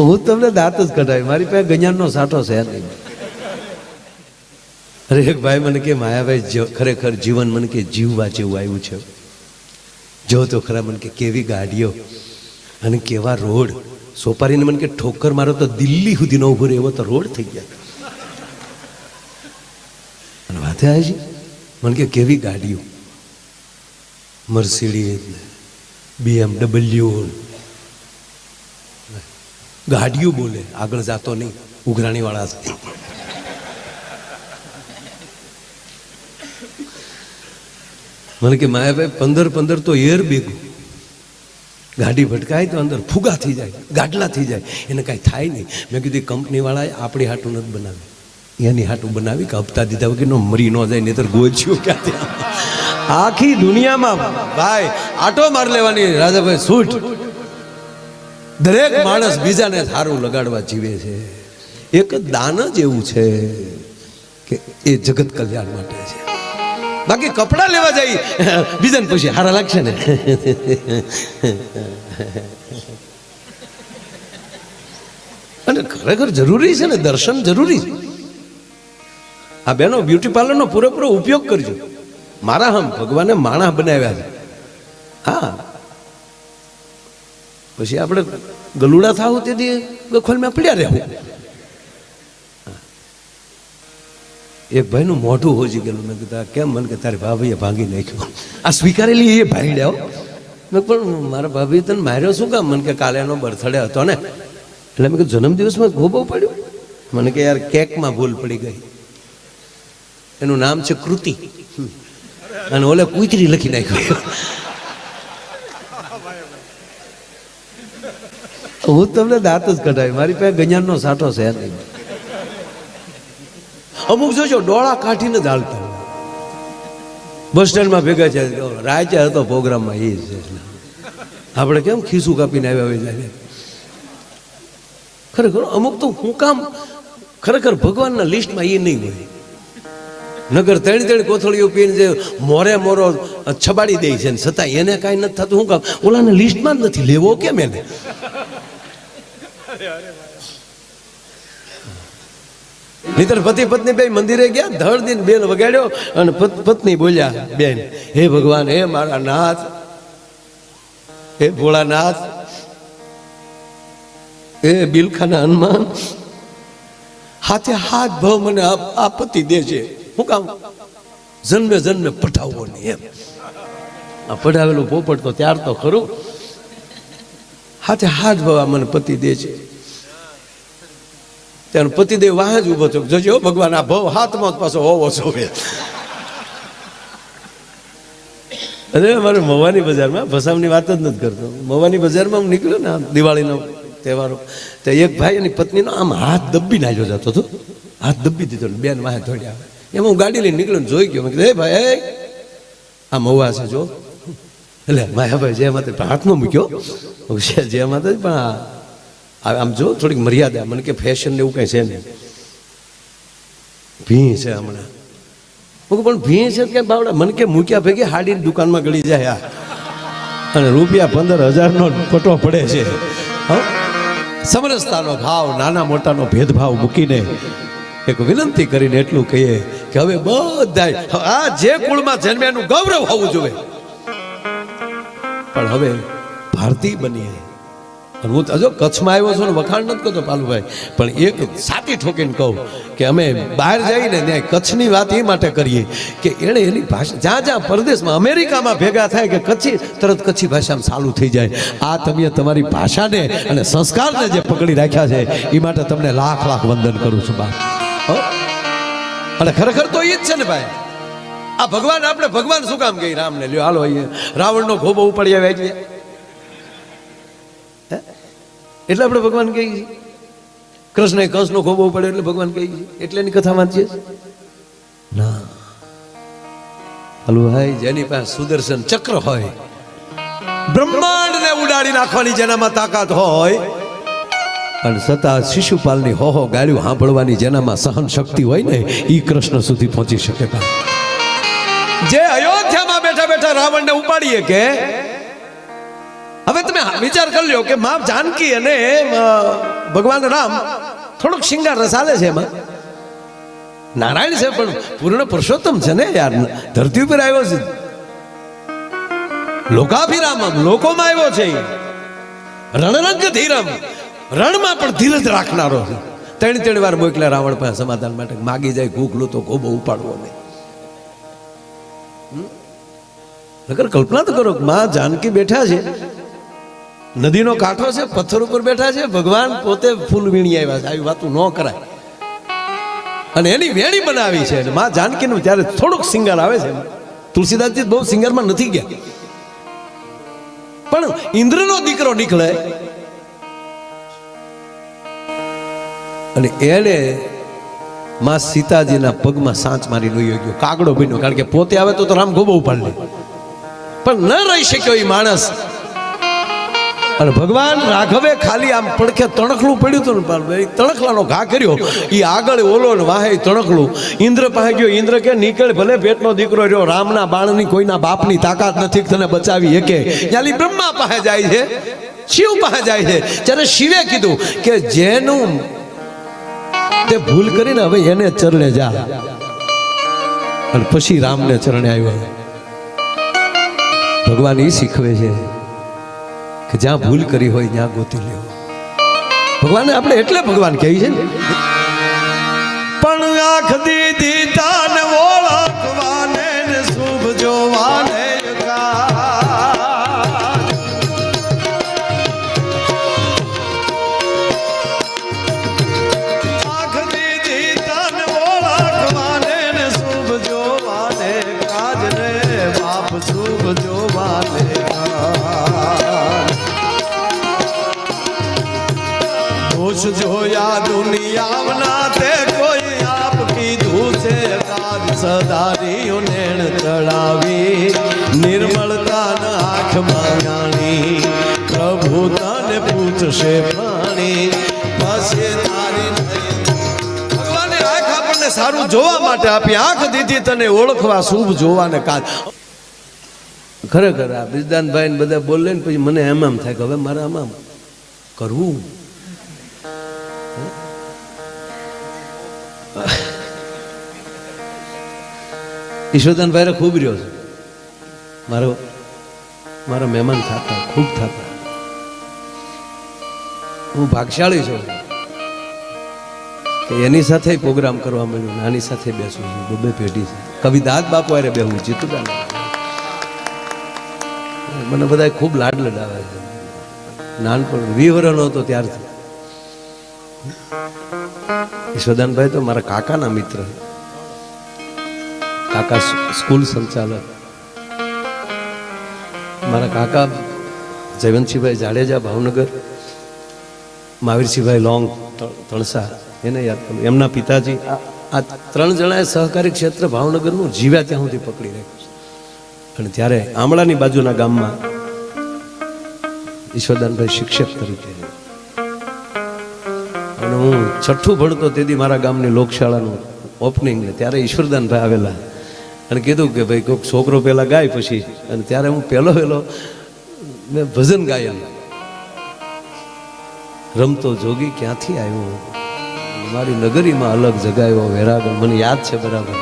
હું તમને દાંત જ કઢાવી. મારી પાસે ગજાનનો સાટો છે નહીં. અરે એક ભાઈ મને કે માયાભાઈ ખરેખર જીવન મને કે જીવવા જેવું આવ્યું છે. જો તો ખરા મને કે કેવી ગાડીઓ અને કેવા રોડ. સોપારીને મને કે ઠોકર મારો તો દિલ્હી સુધી નો ઊભો રહ્યો તો રોડ થઈ ગયા. અને વાતે આવે મને કે કેવી ગાડીઓ? મર્સિડીઝ બીએમડબલ્યુ ગાડીઓ બોલે, આગળ જાતો નહીં ઉઘરાણી વાળા છે. મને કે, માયાભાઈ, પંદર પંદર તો એર બેગું ગાડી ભટકાય તો અંદર ફુગા થઈ જાય, ગાડલા થઈ જાય, એને કાંઈ થાય નહીં. મેં કીધું કંપનીવાળાએ આપણી હાટું નથી બનાવી એની હાટું બનાવી કે હપ્તા દીધા વગર મરી ન જાય, નહીતર ગોચ્યું ક્યાંથી આખી દુનિયામાં, ભાઈ, આટો માર લેવાની, રાજાભાઈ, સૂટ. દરેક માણસ બીજાને સારું લગાડવા જીવે છે. એક દાન જ એવું છે કે એ જગત કલ્યાણ માટે છે. બાકી કપડાં લેવા જાય, બીજાને પછી, હારા લાગશે ને? અને ખરેખર જરૂરી છે ને, દર્શન જરૂરી. છે આ બેનો બ્યુટી પાર્લરનો પૂરેપૂરો ઉપયોગ કરજો. મારા હમ ભગવાને માણા બનાવ્યા છે. હા પછી આપણે ગલુડા થાવ તેથી ગખોલમાં પડ્યા રહેવું. એક ભાઈનું મોઢું હોજી ગયેલું. મેં કીધું કેમ? મને કે, તારી ભાભીએ ભાંગી નાખ્યું. આ સ્વીકારેલી એ ભાઈ લેવો મેં પણ મારા ભાભી તને માર્યો શું કામ? મને કે, કાલે એનો બર્થડે હતો ને. એટલે મેં કીધું, જન્મદિવસમાં ગોબો પડ્યો? મને કે, યાર, કેકમાં ભૂલ પડી ગઈ. એનું નામ છે કૃતિ. અને ઓલે કુતરી લખી નાખ્યું. હું તમને દાંત જ કઢાવી. મારી પાસે ગજાનનો સાટો છે નહીં અમુક જોજો, ડોળા કાઢીને જ બસ સ્ટેન્ડમાં ભેગા છે રાજા હતો પ્રોગ્રામમાં એ છે આપણે કેમ ખીસું કાપીને આવ્યા હોય જાય ખરેખર, અમુક તો હું કામ ખરેખર ભગવાનના લિસ્ટમાં એ નહીં હોય. નગર ત્રણ ત્રણ કોથળીઓ પીને જે મોરે મોરો છબાડી દે છે ને છતાં એને કાંઈ નથી થતું. શું કામ, ઓલાને લિસ્ટમાં જ નથી લેવો કેમ એને? નહીતર પતિ પત્ની બે મંદિરે ગયા ધળ દિન બેન વગાડ્યો અને પત- પત્ની બોલ્યા, બેન, હે ભગવાન, હે મારા નાથ, હે ભોળાનાથ, હે બિલખાના હનુમાન, હાથે હાથ ભાવ મને આ પતિ દે છે હું કામ જન્મે જન્મે પઠાવવો નહીં એમ. આ પઢાવેલું પોપટ તો ત્યાર તો ખરું. હાથે હાથ ભાવ મને પતિ દે છે ત્યારે પતિદેવ વાહ જ ઊભો થયો. જોજો ભગવાન, આ ભવ હાથમાં પાછો હોવો જોવે અરે, અમારે મવાની બજારમાં ભસામની વાત જ નથી કરતો. મવાની બજારમાં હું નીકળ્યો ને દિવાળીનો તહેવારો, તો એક ભાઈ એની પત્નીનો આમ હાથ દબ્બી નાખ્યો જતો હતો. હાથ દબ્બી દીધો બેન વાહે દોડ્યા. એમાં હું ગાડી લઈને નીકળ્યો જોઈ ગયો. મેં કીધું, હે ભાઈ આ મવા છે, જો. એટલે માયાભાઈ જે માતા હાથમાં મૂક્યો. જે માતા પણ આમ જો, થોડીક મર્યાદા. મને કે ફેશન ને એવું કઈ છે નહીં. ભી છે હમણાં. હું પણ ભી છે કે બાવડા? મને કે મૂક્યા ભેગી હાડીની દુકાનમાં ગળી જાય આ. અને રૂપિયા પંદર હજારનો પટો પડે છે. સમરસતાનો ભાવ, નાના મોટાનો ભેદભાવ મૂકીને એક વિનંતી કરીને એટલું કહીએ કે હવે બધા આ જે કુળમાં જન્મ્યાનું ગૌરવ હોવું જોઈએ. પણ હવે ભારતીય બનીએ. અને હું તો કચ્છમાં આવ્યો છું ને વખાણ નથી કરતો પાલુભાઈ. પણ એક સાચી ઠોકીને કહું કે અમે બહાર જઈને ત્યાં કચ્છની વાત એ માટે કરીએ કે એણે એની ભાષા જ્યાં જ્યાં પરદેશમાં અમેરિકામાં ભેગા થાય કે કચ્છી, તરત કચ્છી ભાષામાં ચાલુ થઈ જાય. આ તમે તમારી ભાષાને અને સંસ્કારને જે પકડી રાખ્યા છે, એ માટે તમને લાખ લાખ વંદન કરું છું બા? અને ખરેખર તો એ જ છે ને ભાઈ. આ ભગવાન, આપણે ભગવાન શું કામ કહી? રામને લ્યો, હાલો રાવણનો ખોબો ઉપાડી આવ્યા છીએ? એટલે આપણે ભગવાન કહીએ છીએ. કૃષ્ણ કંસનો ખોબો પડે એટલે ભગવાન કહીએ છીએ. એટલે એની કથા વાંચીએ ના. હલો ભાઈ જેની પાસે સુદર્શન ચક્ર હોય, બ્રહ્માંડને ઉડાડી નાખવાની જેનામાં તાકાત હોય, અને છતાં શિશુપાલની હો હો ગાળ્યું સાંભળવાની જેનામાં સહન શક્તિ હોય ને એ કૃષ્ણ સુધી પહોંચી શકે જે અયોધ્યામાં બેઠા બેઠા રાવણને ઉપાડીએ કે હવે તમે વિચાર કરી લો કે મા જાનકી અને ભગવાન રામ થોડોક શિંગાર રસાલે છે એમાં. નારાયણ છે, પણ પૂર્ણ પુરુષોત્તમ છે ને યાર. ધરતી ઉપર આવ્યો છે. લોકાભિરામ લોકોમાં આવ્યો છે. રણરંગ ધીરમ, રણમાં પણ ધીરજ રાખનારો છે. ત્રણ ત્રણ વાર મોકલ્યા રાવણ પાસે સમાધાન માટે માગી જાય ઘૂઘલું તો ગોબો ઉપાડવો નહીં. હમ? કલ્પના તો કરો માં જાનકી બેઠા છે. નદીનો કાંઠો છે, પથ્થર ઉપર બેઠા છે, ભગવાન પોતે ફૂલ વીણી આવ્યા છે. આવી વાતું ન કરાય. અને એની વેણી બનાવી છે. અને માં જાનકીનું ત્યારે થોડુંક સિંગર આવે છે, તુલસીદાસજી બહુ સિંગરમાં નથી ગયા. પણ ઇન્દ્રનો દીકરો નીકળે. અને એને માં સીતાજીના પગમાં સાંચ મારી લઈ ગયો. કાગડો બન્યો કારણ કે પોતે આવે તો રામ ગોબો ઉપાડ લે. પણ ન રહી શક્યો એ માણસ. અને ભગવાન રાઘવે ખાલી આમ પડખે તણખલું પડ્યું હતું ને તણખલાનો ઘા કર્યો. એ આગળ ઓલો ને વાહે તણખલું. ઇન્દ્ર પાસે ગયો. ઇન્દ્ર કે, નીકળ, ભલે પેટનો દીકરો રહ્યો, રામના બાણની કોઈના બાપની તાકાત નથી તને બચાવી એકે યાલી બ્રહ્મા પાસે જાય છે. શિવ પાસે જાય છે. ત્યારે શિવે કીધું કે, જેનું તે ભૂલ કરીને હવે એને ચરણે જા. અને પછી રામને ચરણે આવ્યો. ભગવાન એ શીખવે છે. કે જ્યાં ભૂલ કરી હોય ત્યાં ગોતી લેવો. ભગવાન આપણે એટલે ભગવાન કહે છે પણ આંખ દીધી તે કોઈ આપ કીધું છે કાજ સદારીઓ નેણ ચડાવી. નિર્મળતા આંખમાં જાણી પ્રભુ તને પૂછશે પાણી. પાસે તારી નહીં. ભગવાને આંખ આપણને સારું જોવા માટે આપી. આંખ દીધી તને ઓળખવા શુભ જોવાને કાચ ખરેખર આ બિરદાનભાઈ ને બધા બોલે ને પછી મને એમ એમ થાય કે હવે મારે આમ કરવું. ઈશ્વરદાનભાઈ ખૂબ રહ્યો છે. મારો મારા મહેમાન થતા, ખૂબ થતા. હું ભાગશાળી છું. કે એની સાથે પ્રોગ્રામ કરવા મળ્યો ને આની સાથે બેસું છું. બબે પેઢી છે. કવિ દાદ બાપુ અરે બેહું જીતું મને બધા ખૂબ લાડ લડાવે છે. નાનપણ વિવરણ હતો ત્યારથી. ઈશ્વરદાનભાઈ તો મારા કાકાના મિત્ર. કાકા સ્કૂલ સંચાલક. મારા કાકા જયવંતસિંહભાઈ જાડેજા, ભાવનગર મહાવીરસિંહભાઈ લોંગ તણસા, એને યાદ કરું. એમના પિતાજી, આ ત્રણ જણાએ સહકારી ક્ષેત્ર ભાવનગરનું જીવ્યા ત્યાં સુધી પકડી રાખ્યું. અને ત્યારે આમળાની બાજુના ગામમાં ઈશ્વરદાનભાઈ શિક્ષક તરીકે અને હું છઠ્ઠું ભણતો તેથી મારા ગામની લોકશાળાનું ઓપનિંગ ત્યારે ઈશ્વરદાનભાઈ આવેલા. અને કીધું કે ભાઈ કોઈક છોકરો પહેલાં ગાય પછી. અને ત્યારે હું પહેલો પહેલો મેં ભજન ગાયન રમતો જોગી ક્યાંથી આવ્યો મારી નગરીમાં અલગ જગાયો, વેરાગણ, મને યાદ છે બરાબર.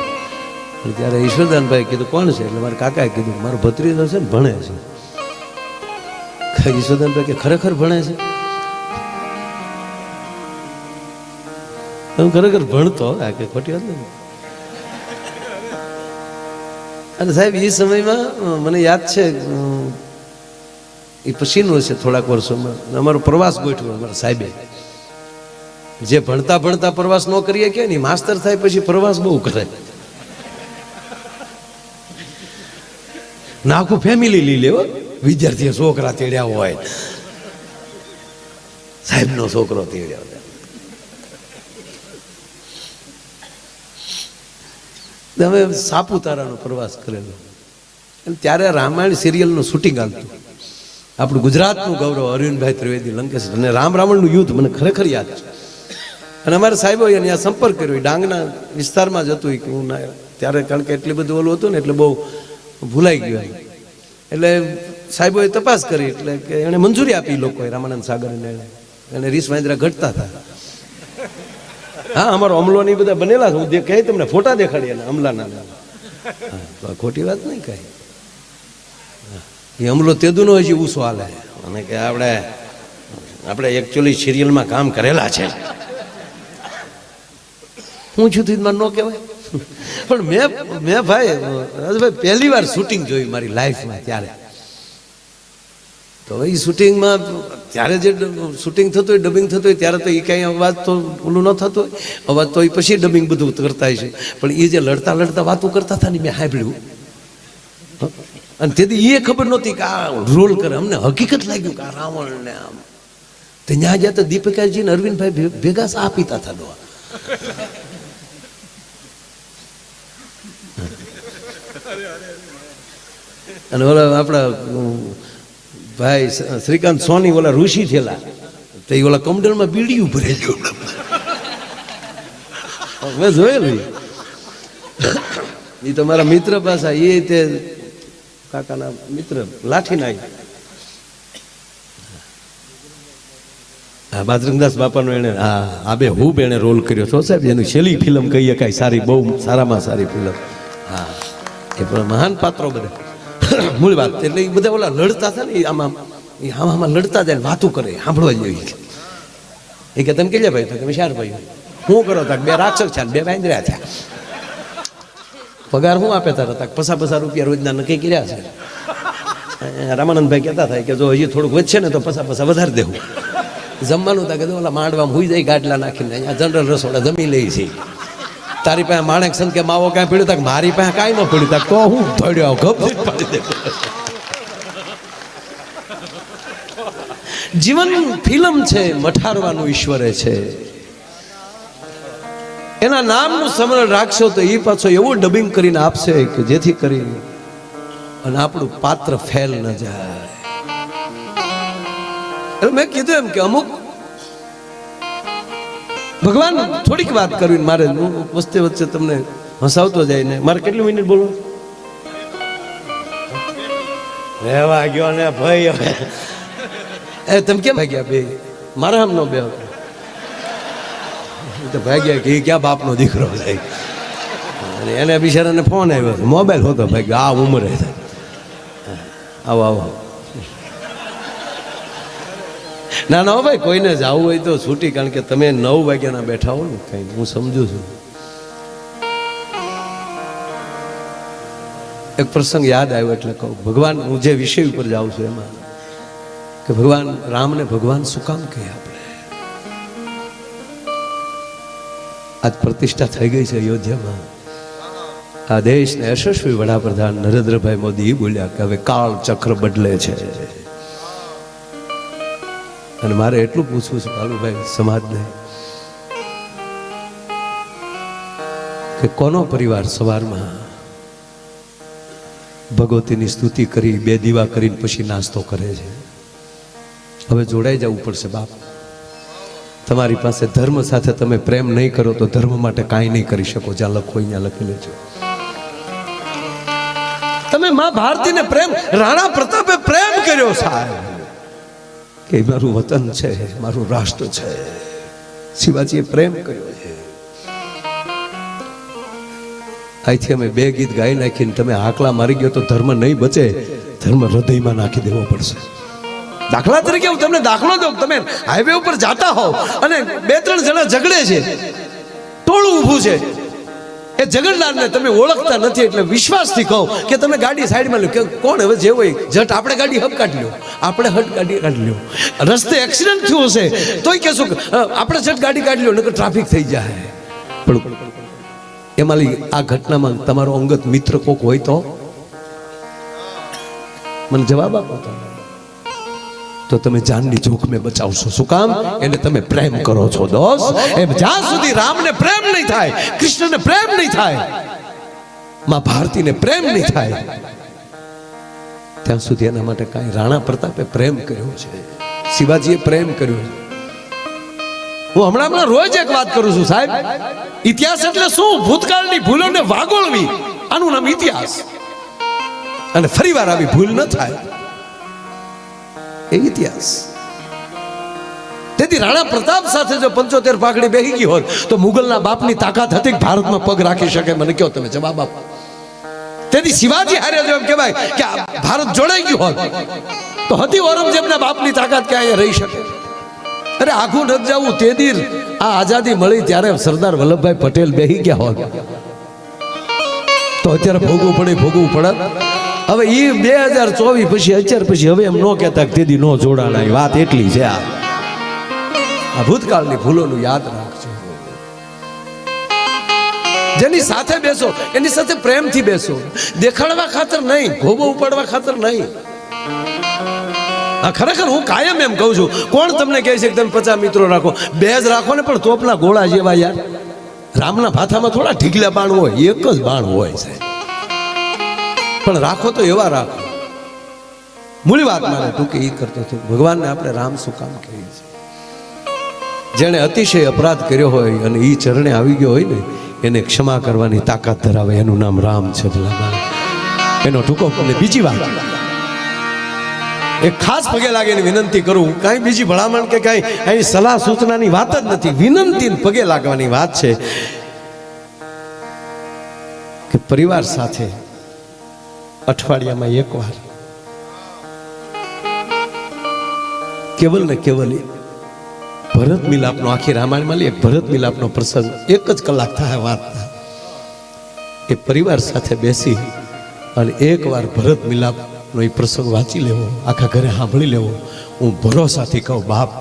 ત્યારે ઈશ્વરદાનભાઈ કીધું, કોણ છે? એટલે મારા કાકાએ કીધું, મારો ભત્રીજો છે ને, ભણે છે. ઈશ્વરદાનભાઈ કે, ખરેખર ભણે છે? હું ખરેખર ભણતો, આ કે ખોટી વાત નથી. અને સાહેબ એ સમયમાં મને યાદ છે એ પછીનું છે થોડાક વર્ષોમાં. અમારો પ્રવાસ ગોઠવ્યો અમારા સાહેબે. જે ભણતા ભણતા પ્રવાસ ન કરીએ કે નહીં માસ્તર થાય પછી પ્રવાસ બહુ કરે. ના આખું ફેમિલી લઈ લેવો વિદ્યાર્થીઓ છોકરા તેડ્યા હોય. સાહેબનો છોકરો તેડ્યા હોય. અમે સાપુતારાનો પ્રવાસ કરેલો. અને ત્યારે રામાયણ સિરિયલનું શૂટિંગ આવતું આપણું ગુજરાતનું ગૌરવ અરવિંદભાઈ ત્રિવેદી, લંકેશ અને રામ રાવણનું યુદ્ધ મને ખરેખર યાદ છે. અને અમારે સાહેબો એને આ સંપર્ક કર્યો. એ ડાંગના વિસ્તારમાં જ હતું કે હું ના, ત્યારે કારણ કે એટલી બધું ઓલું હતું ને, એટલે બહુ ભૂલાઈ ગયું. એટલે સાહેબોએ તપાસ કરી, એટલે કે એણે મંજૂરી આપી લોકોએ રામાનંદ સાગર એને એને રીસ વાંદરા ઘટતા હતા. હા અમારો અમલો ને બધા બનેલા છે. હું કહે તમને ફોટા દેખાડી એના અમલાના. હા, ખોટી વાત નહીં કહી. એ અમલો તેદુનો હજી ઉસો હાલે. અને કે આપણે આપણે એકચ્યુઅલી સિરિયલમાં કામ કરેલા છે. હું છું તું મને ન કહેવાય. પણ મેં મેં ભાઈ રાજભાઈ પહેલી વાર શૂટિંગ જોયું મારી લાઈફમાં ત્યારે. તો એ શૂટિંગમાં ત્યારે જે શૂટિંગ થતું હોય ડબિંગ થતું હોય, ત્યારે તો એ કાંઈ અવાજ તો ઓલું ન થતું હોય. અવાજ તો એ પછી ડબિંગ બધું કરતા હોય છે. પણ એ જે લડતા લડતા વાતો કરતા હતા ને મેં સાંભળ્યું. અને તેથી એ ખબર નહોતી કે આ રોલ કરે. અમને હકીકત લાગ્યું કે આ રાવણ ને આમ. તો ત્યાં જ્યાં તો દીપિકાજી ને અરવિંદભાઈ ભેગા સા પીતા હતા દવા. અને ઓલા આપણા ભાઈ શ્રીકાંત સોની ઓલા ઋષિ થયેલા. તો એ ઓલા કમડલમાં બીડીયું ભરેલું મેં જોયેલું એ તો મારા મિત્ર પાસા એ તે કાકાના મિત્ર લાઠી નાખી હા બાજરંગદાસ બાપાનો એને હા, આ બે હું એણે રોલ કર્યો. છો સાહેબ, એની છેલ્લી ફિલ્મ કહીએ કાંઈ સારી, બહુ સારામાં સારી ફિલ્મ. હા, એ પણ મહાન પાત્રો બધા. મૂળ વાત. એટલે એ બધા ઓલા લડતા હતા ને આમાં એ આમાં લડતા જાય વાતું કરે સાંભળવા જેવી એ કે, તમે કેટલા ભાઈ તમે શાર ભાઈ હું કરો તાક બે રાક્ષસ છે બે બાંધર્યા થયા. પગાર શું આપે તારા તાક પસા પસા રૂપિયા રોજના નક્કી કર્યા છે. રામાનંદભાઈ કહેતા થાય કે, જો હજી થોડુંક વધશે ને, તો પસા પસા વધારે દેવું. જમવાનું તા કે ઓલા માંડવામાં હુઈ જાય ગાડલા નાખીને, અહીંયા જનરલ રસોડા જમી લઈ છે. તારી પાસે માણેક સંત કે માવો કાંઈ પીડ્યું તક? મારી પાસે કાંઈ ન પીડ્યું તક. તો હું ધડ્યો દે જીવન ફિલ્મ છે, મઠારવાનું ઈશ્વરે છે. એના નામનું સ્મરણ રાખશો તો એ પાછો એવું ડબિંગ કરીને આપશે કે જેથી કરીને અને આપણું પાત્ર ફેલ ન જાય. એટલે મેં કીધું એમ કે અમુક ભગવાન, થોડીક વાત કરવી મારે વચ્ચે વચ્ચે તમને હસાવતો જાય ને, મારે કેટલી મિનિટ બોલો રહેવા ગયો ને ભાઈ હવે. એ, તમે કેમ ભાગ્યા બે? મારા આમ નો બે તો ભાગ્યા કે ક્યાં બાપનો દીકરો થાય અને એને બિચારાને ફોન આવ્યો. મોબાઈલ હોતો ભાઈ આ ઉંમરે આવો આવો. ના ના, ભાઈ, કોઈને જવું હોય તો છૂટી, કારણ કે તમે નવ વાગ્યાના બેઠા હો ને, કઈ હું સમજુ છું. એક પ્રસંગ યાદ આવ્યો, એટલે કહું, ભગવાન, હું જે વિષય ઉપર જાઉં છું એમાં, કે ભગવાન, રામને ભગવાન શું કામ કહે આપણે? આજ પ્રતિષ્ઠા થઈ ગઈ છે અયોધ્યામાં. આ દેશને યશસ્વી વડાપ્રધાન નરેન્દ્રભાઈ મોદી બોલ્યા કે હવે કાળ ચક્ર બદલે છે. અને મારે એટલું પૂછવું છે કાલુભાઈ સમાજને કે કોનો પરિવાર સવારમાં ભગવતીની સ્તુતિ કરી, બે દીવા કરીને પછી નાસ્તો કરે છે? હવે જોડાઈ જવું પડશે બાપ. તમારી પાસે ધર્મ સાથે તમે પ્રેમ નહીં કરો તો ધર્મ માટે કાંઈ નહીં કરી શકો. જ્યાં લખો અહીંયા લખી લેજો. તમે મા ભારતીને પ્રેમ, રાણા પ્રતાપે પ્રેમ કર્યો સાહેબ. કે મારું વતન છે, મારું રાષ્ટ્ર છે. શિવાજીએ પ્રેમ કર્યો છે. અહીંથી અમે બે ગીત ગાઈ નાખીને તમે આકલા મારી ગયો તો ધર્મ નહીં બચે, ધર્મ હૃદયમાં નાખી દેવો પડશે. દાખલા તરીકે હું તમને દાખલો દઉં, તમે હાઈવે ઉપર જાતા હોવ અને બે ત્રણ જણા ઝઘડે છે, ટોળું ઊભું છે. એ ઝઘડનારને તમે ઓળખતા નથી એટલે વિશ્વાસથી કહો કે તમે ગાડી સાઈડમાં લો કે કોણ હવે જે હોય, જટ આપણે ગાડી હબ કાઢી લો આપણે હટ ગાડી કાઢી લો રસ્તે એક્સિડન્ટ થયું હશે, તોય કહેશું આપણે જટ ગાડી કાઢી લો નકર ટ્રાફિક થઈ જાય. પણ એમાં આ ઘટનામાં તમારો અંગત મિત્ર કોક હોય તો? મને જવાબ આપો તમે તો તમે જાનની જોખમે બચાવશો. શું કામ? એને તમે પ્રેમ કરો છો દોસ એમ જ્યાં સુધી રામને પ્રેમ નહીં થાય, કૃષ્ણને પ્રેમ નહીં થાય, માં ભારતીને પ્રેમ નહીં થાય, ત્યાં સુધી એના માટે કાંઈ રાણા પ્રતાપે પ્રેમ કર્યો છે. શિવાજીએ પ્રેમ કર્યો છે. હું હમણાં હમણાં રોજ એક વાત કરું છું, સાહેબ. ઇતિહાસ એટલે શું? ભૂતકાળની ભૂલોને વાગોળવી. આનું નામ ઇતિહાસ. અને ફરીવાર આવી ભૂલ ન થાય. એ ઇતિહાસ. તેથી રાણા પ્રતાપ સાથે જો પંચોતેર પાઘડી બેહી ગઈ હોત, તો મુગલના બાપની તાકાત હતી કે ભારતમાં પગ રાખી શકે. મને કયો તમે જવાબ આપો. તેથી શિવાજી હારે જો એમ કહેવાય કે ભારત જોડાઈ ગયું હોત, તો હતી ઔરંગઝેબના બાપની તાકાત કે અહીંયા રહી શકે. અરે આખું નથી જવું તે દીર આ આઝાદી મળી ત્યારે સરદાર વલ્લભભાઈ પટેલ બેહી ગયા હોત. તો અત્યારે ભોગવું પડે ભોગવું પડે. હવે એ બે હજાર ચોવીસ પછી, અત્યાર પછી હવે એમ ન કહેતા કે નો જોડાણા વાત એટલી છે આ. આ ભૂતકાળની ભૂલોનું યાદ રાખજો. જેની સાથે બેસો, એની સાથે પ્રેમથી બેસો. દેખાડવા ખાતર નહીં ભોગો ઉપાડવા ખાતર નહીં. હા ખરેખર હું કાયમ એમ કહું છું, કોણ તમને કહે છે કે તમે પચાસ મિત્રો રાખો? બે જ રાખો ને, પણ તોપના ગોળા જેવા યાર. રામના ભાથામાં થોડા ઢીકલા બાણ હોય, એક જ બાણ હોય સાહેબ પણ રાખો તો એવા રાખો. મૂળી વાત મારે, તું કે એ કરતો હતો ભગવાનને આપણે રામ શું કામ કહીએ છીએ? જેણે અતિશય અપરાધ કર્યો હોય અને એ ચરણે આવી ગયો હોય ને, એને ક્ષમા કરવાની તાકાત ધરાવે. એનું નામ રામ છે એનો ટૂંકો બીજી વાત. એક ખાસ પગે લાગે એની વિનંતી કરું કાંઈ બીજી ભલામણ કે કાંઈ અહીં સલાહ સૂચનાની વાત જ નથી. વિનંતી પગે લાગવાની વાત છે કે પરિવાર સાથે અઠવાડિયામાં એકવાર. કેવલ ને કેવલ ભરત મિલાપનો, આખી રામાયણમાં લઈએ ભરત મિલાપનો પ્રસંગ, એક જ કલાક થાય વાત એ પરિવાર સાથે બેસી અને એકવાર ભરત મિલાપનો એ પ્રસંગ વાંચી લેવો, આખા ઘરે સાંભળી લેવો. હું ભરોસાથી કહું, બાપ,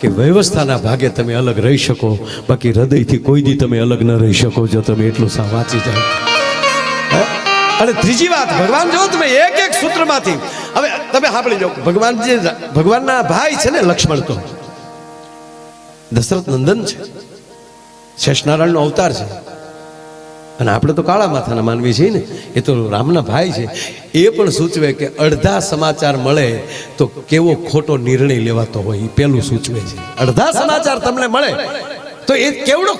કે વ્યવસ્થાના ભાગે તમે અલગ રહી શકો, બાકી હૃદયથી કોઈ દી તમે અલગ ન રહી શકો, જો તમે એટલું સા વાંચી હે? અને ત્રીજી વાત, ભગવાન જો તમે એક એક સૂત્રમાંથી, હવે તમે સાંભળી જાઓ ભગવાન જે ભગવાનના ભાઈ છે ને લક્ષ્મણ તો, દશરથ નંદન છે, શેષનારાયણનો અવતાર છે. અને આપણે તો કાળા માથાના માનવી છીએ ને, એ તો રામના ભાઈ છે. એ પણ સૂચવે કે અડધા સમાચાર મળે તો કેવો ખોટો નિર્ણય લેવાતો હોય, એ પેલું સૂચવે છે. અડધા સમાચાર તમને મળે તો એ કેવડો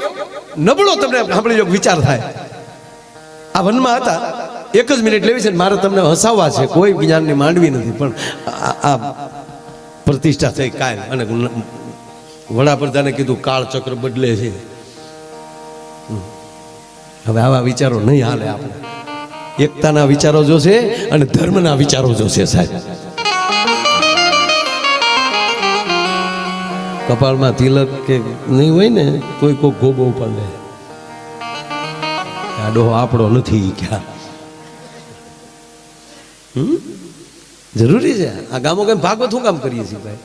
નબળો તમને સાંભળી જો વિચાર થાય. આ વનમાં હતા એક જ મિનિટ લેવી છે મારે તમને હસાવવા છે. કોઈ જ્ઞાનની માંડવી નથી, પણ આ- પ્રતિષ્ઠા થઈ કાયમ. અને વડાપ્રધાને કીધું કાળચક્ર બદલે છે. હવે આવા વિચારો નહીં હાલે આપણે. એકતાના વિચારો જોશે અને ધર્મના વિચારો જોશે સાહેબ. કપાળમાં તિલક કે નહીં હોય ને, કોઈ કોઈ ગોબો ઉપાડે. આ ડોહો આપણો નથી ક્યાં? જરૂરી છે. આ ગામો કેમ ભાગવત શું કામ કરીએ છીએ ભાઈ?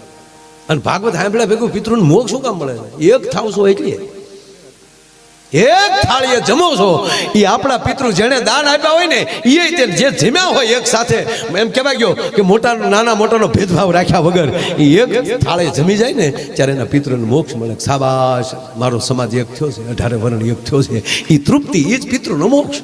અને ભાગવત સાંભળ્યા ભેગું પિતૃને મોક્ષ શું કામ મળે એક થાવ છો એટલે. એક થાળીએ જમો છો. એ આપણા પિતૃ જેણે દાન આપ્યા હોય ને એ તે જે જમ્યા હોય એક સાથે, એમ કહેવાય ગયો કે મોટા નાના મોટાનો ભેદભાવ રાખ્યા વગર એ એક થાળે જમી જાય ને, ત્યારે એના પિતૃને મોક્ષ મળે. સાબાશ મારો સમાજ એક થયો છે, અઢારે વર્ણ એક થયો છે. એ તૃપ્તિ એ જ પિતૃનો મોક્ષ.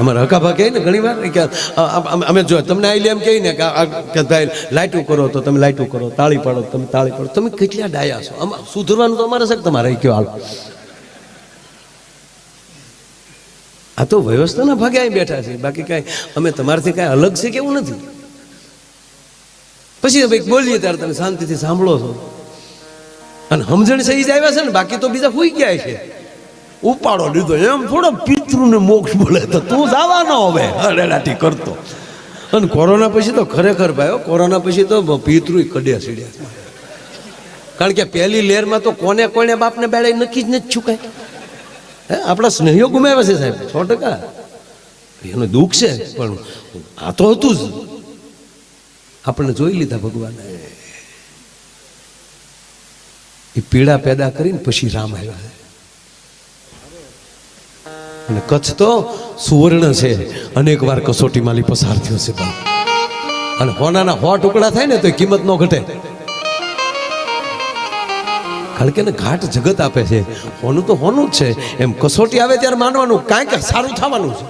અમારા હકાભા કહે ને ઘણી વાર? કે અમે- અમે જો, તમને આઈ એમ કહીએ ને કે ભાઈ, લાઇટું કરો તો તમે લાઈટું કરો, તાળી પાડો તમે તાળી પાડો. તમે કેટલા ડાયા છો? આમાં સુધરવાનું તો અમારે છે તમારે? કયો હાલ. આ તો વ્યવસ્થાના ભાગે અહીં બેઠા છે. બાકી કાંઈ, અમે તમારાથી કાંઈ અલગ છે કે એવું નથી? પછી ભાઈ બોલીએ ત્યારે તમે શાંતિથી સાંભળો છો. અને સમજણ સહી જ આવ્યા છે ને, બાકી તો બીજા હોઈ ગયા છે. ઉપાડો લીધો. એમ થોડો પિતૃને મોક્ષ બોલે તો તું જવાનો હવે. અરેલાટી કરતો. અને કોરોના પછી તો ખરેખર ભાઈ હો, કોરોના પછી તો પિતૃ કડ્યા સીડ્યા. કારણ કે પહેલી લહેરમાં તો કોને કોને બાપને બેડે નક્કી જ નથી છુકાય હે આપણા સ્નેહીઓ ગુમાવ્યા છે સાહેબ સો ટકા. એનું દુઃખ છે પણ આ તો હતું જ. આપણે જોઈ લીધા ભગવાને. એ પીડા પેદા કરીને પછી રામ આવ્યા. છે અને કચ્છ તો સુવર્ણ છે. અનેક વાર કસોટીમાંથી પસાર થયો છે અને હોનાના હો ટુકડા થાય ને તો કિંમત ન ઘટે. કારણ કે ઘાટ જગત આપે છે. હોનું તો હોનું જ છે. એમ કસોટી આવે ત્યારે માનવાનું કાંઈક સારું થવાનું છે.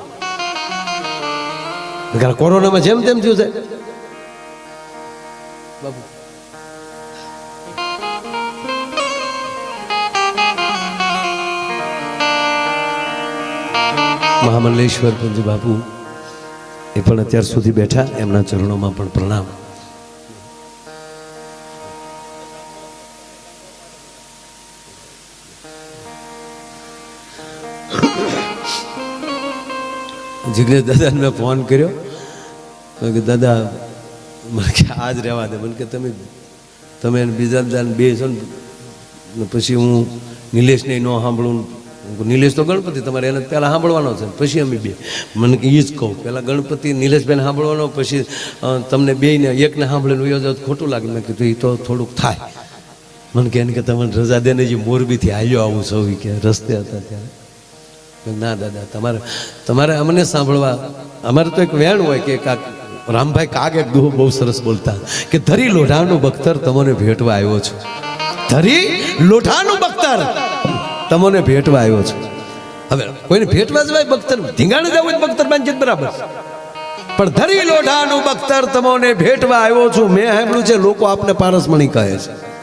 કોરોનામાં જેમ તેમ થયું છે. બાબુ મહામલ્લેશ્વર પંજ બાપુ એ પણ અત્યાર સુધી બેઠા, એમના ચરણોમાં પણ પ્રણામ. જિગ્નેશ દાદાને મેં ફોન કર્યો. કે દાદા, મને કે આજ રહેવા દે. મને કે, તમે તમે બીજા દાદાને બે છો ને પછી હું નિલેશને ન સાંભળું નિલેશ તો ગણપતિ, તમારે એને પહેલાં સાંભળવાનો છે. પછી અમે બે. મને એ જ કહું, પહેલાં ગણપતિ, નિલેશભાઈને સાંભળવાનો, પછી તમને તમને ને એકને સાંભળીને વયો ખોટું લાગે. મેં કીધું એ તો થોડુંક થાય. મને કે, એને કે તમને રજા દે ને જે મોરબીથી આવ્યો આવું સૌ કે રસ્તે હતા ત્યારે. ના દાદા, તમારે તમારે અમને સાંભળવા, અમારે તો એક વેણ હોય કે કાક, રામભાઈ કાગ એક દુહો બહુ સરસ બોલતા, કે ધરી લોઢાનું બખ્તર તમને ભેટવા આવ્યો છું. ધરી લોઢાનું બખ્તર? તમને ભેટવા આવ્યો છું. હવે કોઈને ભેટવા જવાય બખ્તર ધીંગાણે જવું હોય બખ્તર બાંધી બરાબર. પણ ધરી લોઢાનું બખ્તર તમને ભેટવા આવ્યો છું. મેં સાંભળ્યું છે, લોકો આપને પારસમણી કહે છે.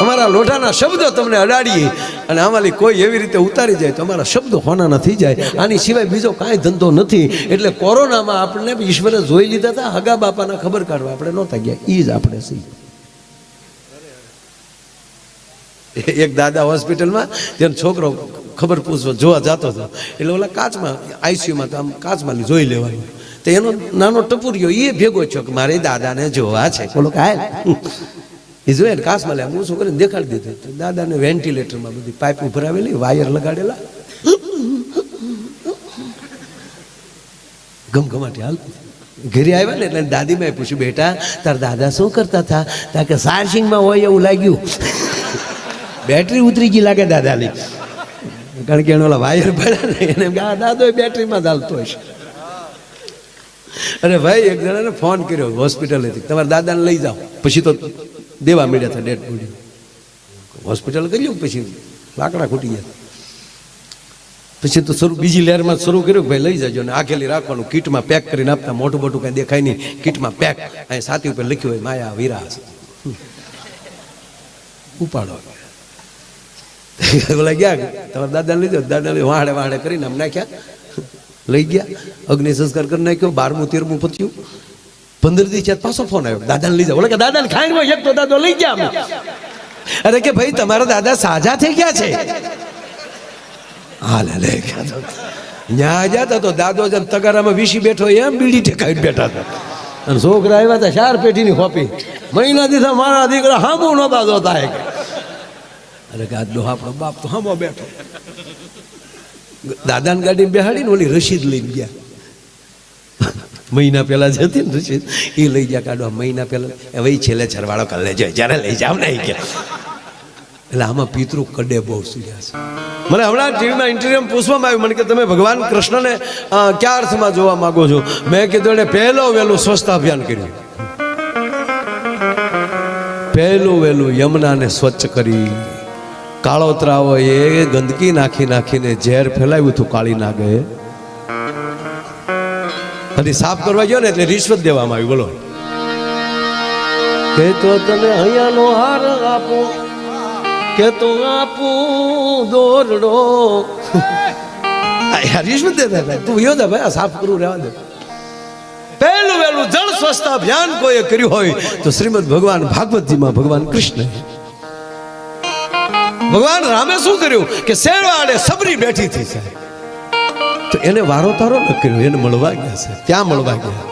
અમારા લોઢાના શબ્દો તમને અડાડીએ અને આમાંથી કોઈ એવી રીતે ઉતારી જાય તો અમારા શબ્દો હોના થઈ જાય. આની સિવાય બીજો કાંઈ ધંધો નથી. એટલે કોરોનામાં આપણને ઈશ્વરે જોઈ લીધા હતા, હગા બાપાના ખબર કાઢવા. આપણે નહોતા ગયા. એ જ આપણે સહી એક દાદા હોસ્પિટલમાં તેનો છોકરો ખબર પૂછવા જોવા જતો હતો. એટલે ઓલા કાચમાં, આઈસીયુમાં તો આમ કાચમાં જોઈ લેવાનું. તો એનો નાનો ટપુરિયો એ ભેગો છો કે મારે દાદાને જોવા છે. બોલો કે એ જોઈએ ને કાચમાં લે, હું શું કરીને દેખાડી દીધું. દાદાને વેન્ટિલેટરમાં બધી પાઇપ ઉભરાવેલી, વાયર લગાડેલા. ગમગમાટી હાલ ઘરે આવ્યા ને એટલે દાદીમાં પૂછ્યું, બેટા, તાર દાદા શું કરતા હતા? તા કે સારસિંગમાં હોય એવું લાગ્યું. બેટરી ઉતરી ગઈ લાગે દાદાની. કારણ કે એનો ઓલા વાયર પડ્યા ને એને આ દાદો બેટરીમાં ચાલતો હશે. અરે ભાઈ, એક જણાને ફોન કર્યો હોસ્પિટલેથી. તમારા દાદાને લઈ જાઓ. પછી તો દેવા મળ્યા હતા, ડેડ બોડી. હોસ્પિટલ કર્યું પછી લાકડા ખૂટી ગયા. પછી તો શરૂ, બીજી લહેરમાં શરૂ કર્યું ભાઈ, લઈ જજો ને આખેલી રાખવાનું, કીટમાં પેક કરીને આપતા, મોટું મોટું કાંઈ દેખાય નહીં, કીટમાં પેક. અહીં સાથી ઉપર લખ્યું હોય, માયા વિરાસ. ઉપાડો. બોલા ગયા. તમારા દાદાને લીધો દાદાને વાહડે વાહડે કરીને આમ નાખ્યા. લઈ ગયા. અગ્નિ સંસ્કાર કરી નાખ્યો. બારમું, તેરમું પત્યું. પંદર દિવસ પાછો ફોન આવ્યો. દાદાને લીધો બોલે કે દાદાને ખાઈ હોય એક તો દાદો લઈ ગયા અમે અરે કે ભાઈ, તમારા દાદા સાજા થઈ ગયા છે. હાલે લે ન્યા જતા તો દાદો જેમ તગારામાં વીસી બેઠો એમ બીડી ટેકાઈને બેઠા હતા. અને છોકરા આવ્યા હતા ચાર પેટીની ખોપી મહિના દીધા મારા દીકરા હાંભું નહોતા જોતા અરે કે આજનો આપણો બાપ તો હામો બેઠો. દાદાની ગાડી બેહાડીને ઓલી રસીદ લઈને ગયા. મહિના પહેલા જ હતી ને રસીદ એ લઈ ગયા કાઢવા. મહિના પહેલા હવે ઈ છેલ્લે છરવાળો કરી લેજો જ્યારે લઈ જાવ ને ગયા એટલે આમાં પિતૃ કડે બહુ સુર્યા છે મને હમણાં ટીવીમાં ઇન્ટરવ્યુ પૂછવામાં આવ્યું, મને કે તમે ભગવાન કૃષ્ણને કયા અર્થમાં જોવા માગો છો? મેં કીધું એને પહેલો વહેલું સ્વચ્છતા અભિયાન કર્યું. પહેલું વહેલું યમુનાને સ્વચ્છ કરી. કાળોતરાઓ એ ગંદકી નાખી નાખીને ઝેર ફેલાવ્યું હતું કાળી નાગે. અને સાફ કરવા ગયો ને એટલે રિશ્વત દેવામાં આવી બોલો. કે તો તમે અહીંયાનો હાર આપો કે તો આપું દોરડો. રિશ્વત દેતા તું યો દે ભાઈ આ સાફ કરવું રહેવા દે. પહેલું વહેલું જળ સ્વચ્છતા અભિયાન કોઈએ કર્યું હોય તો શ્રીમદ ભગવાન ભાગવતજીમાં ભગવાન કૃષ્ણ ભગવાન રામે શું કર્યું કે શેરવાડે સબરી બેઠી થઈ છે તો એને વારો તારો ન કર્યો, એને મળવા ગયા છે. ત્યાં મળવા ગયા.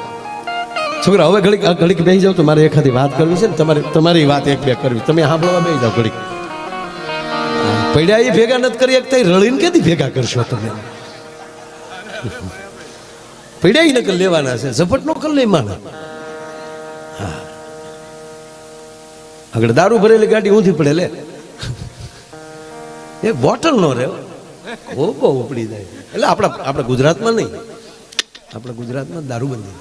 છોકરા, હવે ઘડીક ઘડીક બેસી જાવ તો મારે એખાદી વાત કરવી છે ને, તમારે, તમારી વાત એક બે કરવી. તમે સાંભળવા બેસી જાઓ ઘડીક. પડ્યા એ ભેગા નથી કરી એકતા રળીને કેથી ભેગા કરશો તમે? પડ્યા નકલ લેવાના છે, ઝપટ નો કર લઈ હા. આગળ દારૂ ભરેલી ગાડી ઊંધી પડે લે. એ બોટલ નો રહેવો ખૂબ ઉપડી જાય. એટલે આપણા આપણા ગુજરાતમાં નહીં. આપણા ગુજરાતમાં દારૂબંધી.